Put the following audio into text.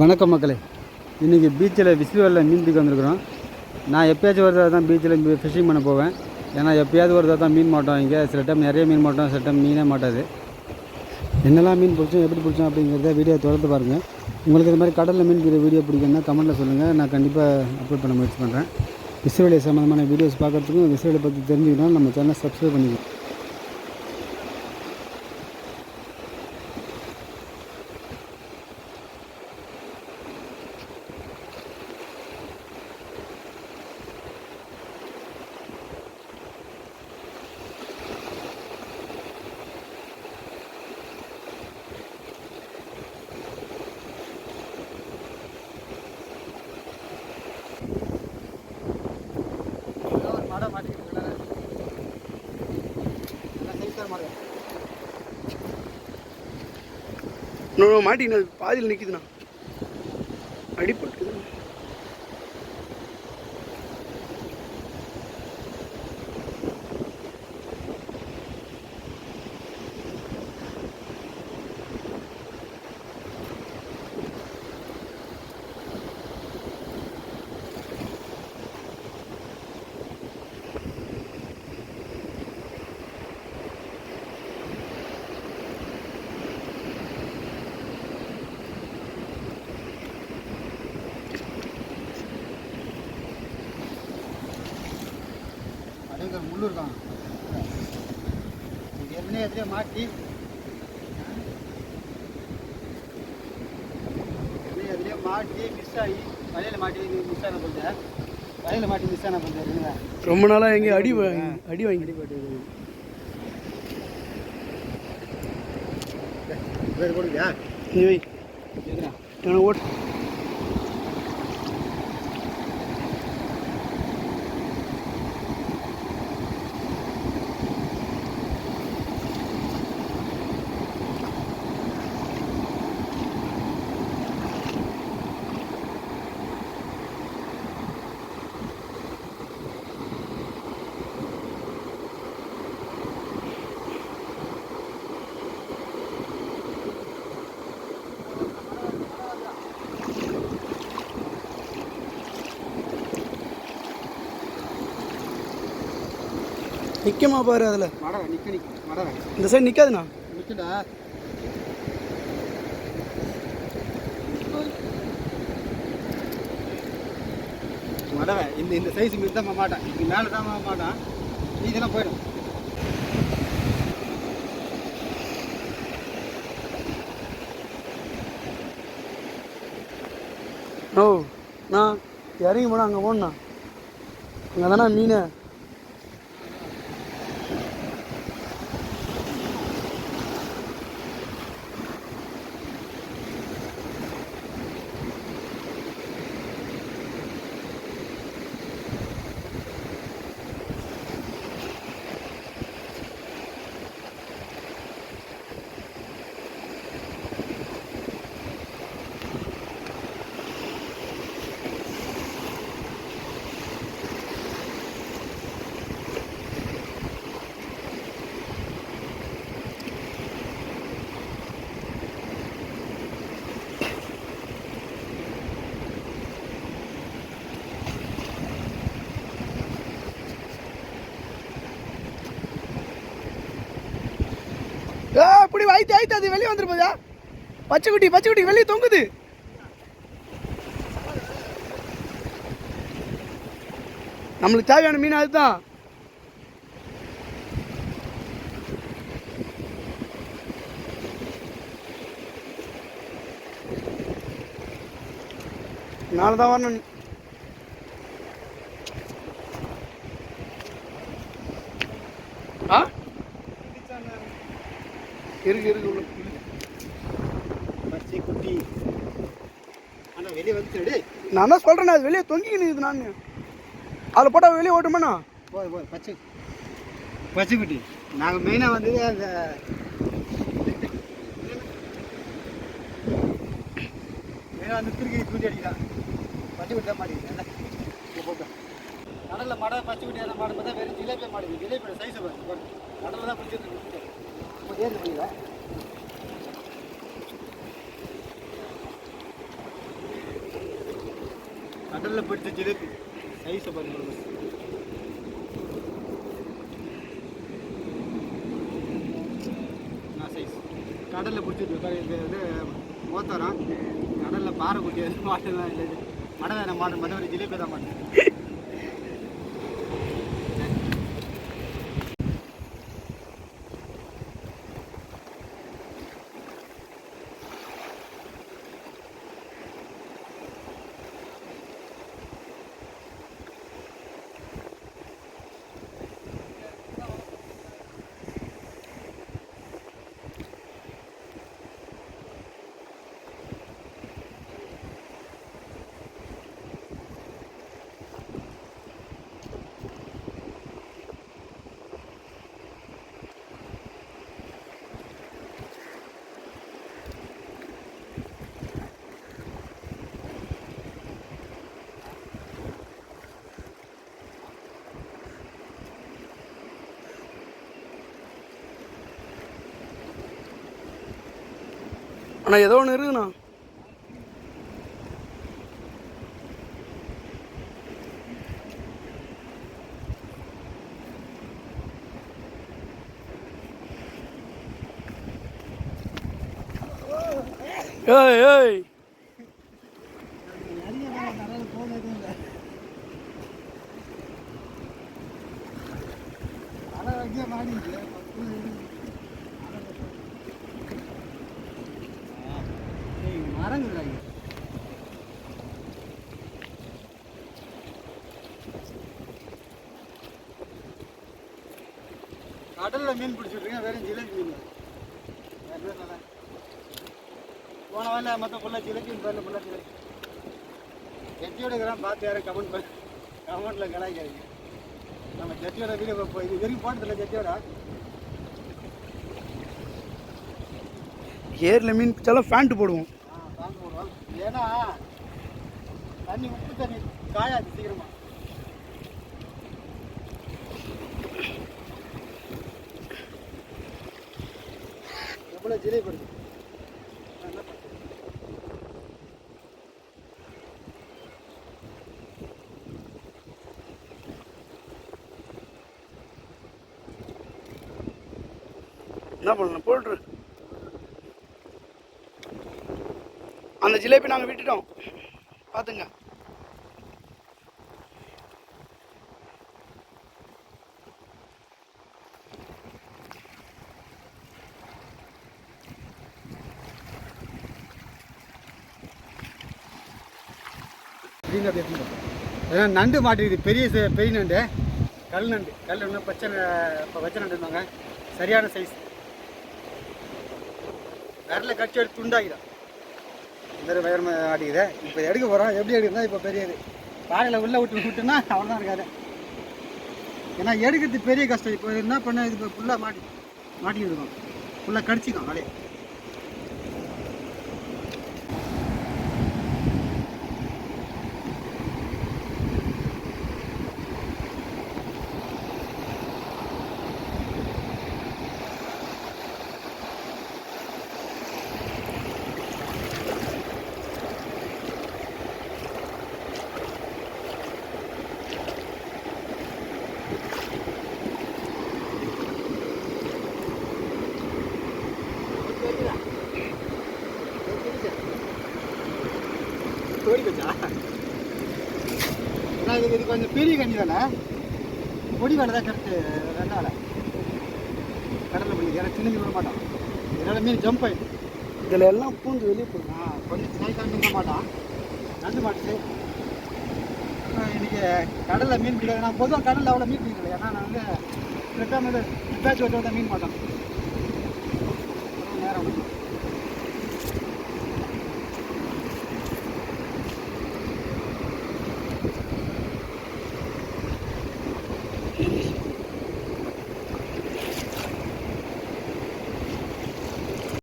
வணக்கம் மக்களே. இன்றைக்கி பீச்சில் விசிறுவலில் மீன் பிடிக்க வந்திருக்கிறோம். நான் எப்பயாச்சும் ஒரு தடவை தான் பீச்சில் ஃபிஷிங் பண்ண போவேன். ஏன்னா எப்பயாவது ஒரு தடவை தான் மீன் மாட்டோம். இங்கே சில டைம் நிறைய மீன் மாட்டோம். சில டைம் மீனே மாட்டாது. என்னெல்லாம் மீன் பிடிச்சோம் எப்படி பிடிச்சோம் அப்படிங்கிறத வீடியோ தொடர்ந்து பாருங்கள் உங்களுக்கு இது மாதிரி கடலில் மீன் பிடிக்கிற வீடியோ பிடிக்குன்னா கமெண்ட்டில் சொல்லுங்கள் நான் கண்டிப்பாக அப்லோட் பண்ண முயற்சி பண்ணுறேன் விசிறுவலை சம்மந்தமான வீடியோஸ் பார்க்குறதுக்கும் விசிறுவலை பற்றி தெரிஞ்சுக்கணும் நம்ம சேனலை சப்ஸ்கிரைப் பண்ணிக்கலாம் இன்னொன்று மாட்டின்னு பாதியில் நிற்கிதுண்ணா அடிப்பட்டு இங்கே ஏற்கனவே எதுலேயே மாட்டி. எதுலேயே மாட்டி மிஸ் ஆகி வலையில் மாட்டி மிஸ் ஆன போது வலையில் மாட்டி மிஸ் ஆன இருங்க ரொம்ப நாளாக எங்கேயும் அடி வாங்கி அடி வாங்கி அடிபட்டு பேர் கொடுங்க நீ வை. எனக்கு ஓட் நிற்கமா பாரு அதில். இந்த சைடு நிற்காதுண்ணா நிற்கடா மடவை இந்த இந்த சைஸ் மீன் தான் மாட்டான் இதுக்கு மேலே தான் மாட்டான் இதெல்லாம் போயிடும். ஓ நான் இறங்கி போனால் அங்கே போகணுண்ணா அங்கே தானே மீன். ஏ இப்படி ஆயிட்டு ஆயிட்டு அது வெளியே வந்துரு போதா பச்சை குட்டி பச்சை குட்டி வெளியே தொங்குது. நம்மளுக்கு தேவையான மீன் அதுதான். நாளை தான் வரணும். இருக்கு இருக்கு உள்ள. பச்சை குட்டி. ஆனால் வெளியே வந்துட்டு நான் தான் சொல்கிறேன் அது வெளியே தொங்கி நிற்குது நான். அதில் போட்டால் வெளியே ஓட்டுமாண்ணா? போய் போய் பச்சை. பச்சை குட்டி. நாங்கள் மெயினாக வந்தது அந்த மெயினாக வந்து திருக்கி தூண்டி அடிக்கலாம் பச்சை குட்டி தான் மாட்டிக்கிது போட்டோம் கடலில் மடை பச்சை குட்டி அந்த மாடு பார்த்தா வெறும் ஜிலேபியா மாடுது ஜிலேபியோட சைஸை பாருங்க கடலில் தான் பிடிச்சிட்டு இருக்கு இப்போ ஏறி முடியல கடலில் பிடிச்ச ஜிலேபி சைஸை பாருங்க நான் சைஸ் கடலில் பிடிச்சிட்டு பாரு, இது வந்து மோத்தரம் கடலில் பாறை குட்டி மாட்டெல்லாம் இல்லை இது மடை வேணாம் மாடு மடை ஒரு ஜிலேபி தான் மாட்டேன். அண்ணா ஏதோ ஒன்று இருக்குண்ணா ஏய் ஏய். மரங்குறாங்க கடலில் மீன் பிடிச்சிட்ருங்க வெறும் ஜிலேபி மீன் வேற என்ன போன வேலை மொத்தம் ஃபுல்லாக ஜிலேபி பேரில் ஃபுல்லாக ஜிலேபி. ஜட்ஜியோட இருக்கிறான் பார்த்து யாரும் கமெண்ட் பண்ணி கமெண்ட்டில் கலாய்க்காதீங்க. நம்ம ஜட்ஜியோட வீடியோ இப்போ இது வரைக்கும் போட்டதில்ல ஜட்ஜியோட ஏரில் மீன் பிடிச்சாலும் ஃபேண்ட்டு போடுவோம். ஏன்னா தண்ணி உப்பு தண்ணி காயாது சீக்கிரமா. எவ்வளோ ஜிலேபி என்ன பண்ணணும்? போட்டுரு. அந்த ஜிலேபி நாங்கள் விட்டுட்டோம். பார்த்துங்க ஏன்னா நண்டு மாட்டிருக்குது பெரிய சை- பெரிய நண்டு. கல் நண்டு. கல் நண்டு பச்சை இப்போ வச்ச நண்டு இருந்தாங்க சரியான சைஸ் விரல கட்சி எடுத்து துண்டாகிடும் இந்த வயர் ஆட்டிக்குது. இப்போ எடுக்க போகிறோம் எப்படி எடுக்கிறதா இப்போ பெரியது பாறையில் உள்ளே விட்டு விட்டுனா தான் இருக்காது. ஏன்னா எடுக்கிறது பெரிய கஷ்டம். இப்போ என்ன பண்ண இது இப்போ ஃபுல்லாக மாட்டி மாட்டிக்கிட்டு இருக்கோம். ஃபுல்லாக கடிச்சிக்கும் வலையை கோடிக்கச்சா அண்ணா இது இது கொஞ்சம் பெரிய கண்ணி தானே? பொடி வேலை தான் கரெக்டு ரெண்டால. கடலில் பிடிக்குது ஏன்னா சின்ன மீன் விட மாட்டான். இதனால் மீன் ஜம்ப் ஆகிடும் இதில் எல்லாம் பூந்து வெளியே போடும் கொஞ்சம் ஸ்னைக் ஆகிட்டு மாட்டான். நண்டு மாட்டுச்சு இன்றைக்கி கடலில் மீன் பிடிக்காது நான் பொதுவாக கடலில் அவ்வளோ மீன் பிடிக்கல. ஏன்னா நான் வந்து ரெட்டாம பேட்ச் வச்சு மீன் மாட்டோம் நேரம்